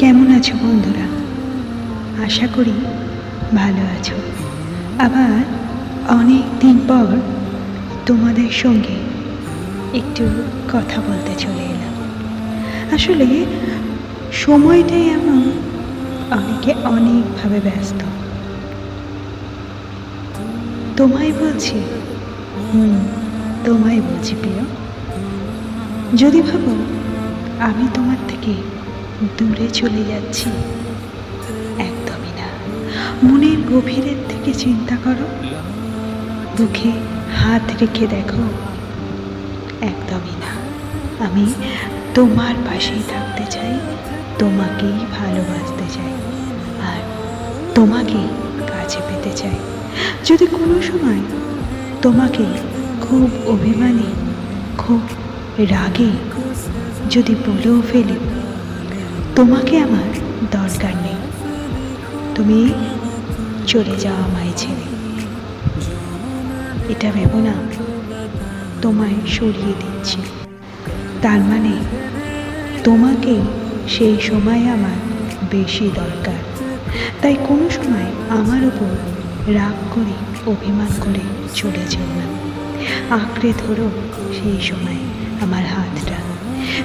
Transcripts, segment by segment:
কেমন আছো বন্ধুরা? আশা করি ভালো আছো। আবার অনেক দিন পর তোমাদের সঙ্গে একটু কথা বলতে চলে এলাম। আসলে সময়টাই এমন, অনেকে অনেকভাবে ব্যস্ত। তোমায় বলছি, হুম, তোমায় বলছি প্রিয়। যদি ভাবো, আমি তোমার থেকে দূরে চলে যাচ্ছি। একদমই না। মনের গভীরের থেকে চিন্তা করো। বুকে হাত রেখে দেখো। একদমই না। আমি তোমার পাশেই থাকতে চাই, তোমাকেই ভালোবাসতে চাই, আর তোমাকেই কাছে পেতে চাই। যদি কোনো সময় তোমাকে খুব অভিমানী, খুব রাগে যদি বলেও ফেলি তোমাকে আমার দরকার নেই। তুমি চলে যাও আমায় ছেড়ে। এটা ভেবো না, তোমায় সরিয়ে দিচ্ছি। তার মানে তোমাকে সেই সময় আমার বেশি দরকার। তাই কোনো সময় আমার উপর রাগ করে, অভিমান করে চলে যেও না। আঁকড়ে ধরো সেই সময় আমার হাতটা।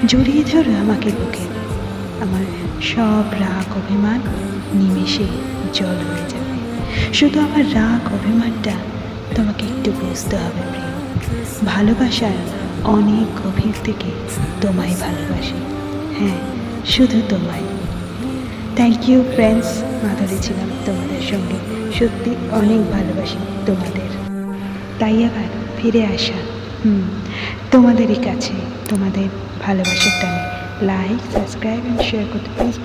জড়িয়ে ধরো আমাকে বুকে। আমার সব রাগ অভিমান নিমেষে জল হয়ে যাবে। শুধু আমার রাগ অভিমানটা তোমাকে একটু বুঝতে হবে, প্রিয়। ভালোবাসার অনেক গভীর থেকে তোমায় ভালোবাসি। হ্যাঁ শুধু তোমায়। থ্যাংক ইউ ফ্রেন্ডস মাধুরী ছিলাম তোমাদের সঙ্গে। সত্যি অনেক ভালোবাসি তোমাদের। তাই আবার ফিরে আসা। হুম, তোমাদেরই কাছে, তোমাদের ভালোবাসার টানে। like subscribe and share. With the Facebook.